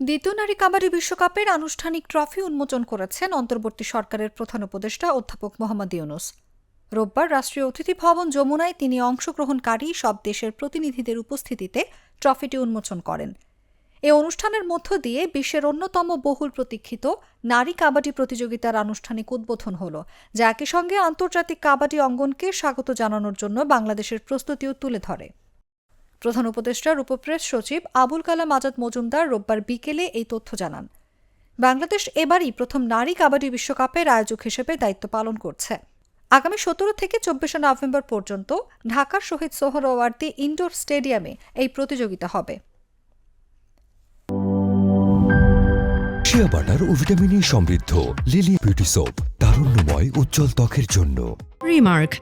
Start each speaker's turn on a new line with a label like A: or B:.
A: দ্বিতীয় নারী কাবাডি বিশ্বকাপের আনুষ্ঠানিক ট্রফি উন্মোচন করেছেন অন্তর্বর্তী সরকারের প্রধান উপদেষ্টা অধ্যাপক মোহাম্মদ ইউনুস। রোববার রাষ্ট্রীয় অতিথি ভবন যমুনায় তিনি অংশগ্রহণকারী সব দেশের প্রতিনিধিদের উপস্থিতিতে ট্রফিটি উন্মোচন করেন। এ অনুষ্ঠানের মধ্য দিয়ে বিশ্বের অন্যতম বহুল প্রতীক্ষিত নারী কাবাডি প্রতিযোগিতার আনুষ্ঠানিক উদ্বোধন হল, যা একই সঙ্গে আন্তর্জাতিক কাবাডি অঙ্গনকে স্বাগত জানানোর জন্য বাংলাদেশের প্রস্তুতিও তুলে ধরে। প্রধান উপদেষ্টার উপপ্রেস সচিব আবুল কালাম আজাদ মজুমদার রোববার বিকেলে এই তথ্য জানান। বাংলাদেশ এবারই প্রথম নারী কাবাডি বিশ্বকাপের আয়োজক হিসেবে দায়িত্ব পালন করছে। আগামী সতেরো থেকে চব্বিশে নভেম্বর পর্যন্ত ঢাকার শহীদ সোহরাওয়ার্দী ইনডোর স্টেডিয়ামে এই প্রতিযোগিতা হবে।
B: শিয়া বাটার ও ভিটামিন সমৃদ্ধ লিলি বিউটি সোপ তারুণ্যময় উজ্জ্বল ত্বকের জন্য।
C: রিমার্ক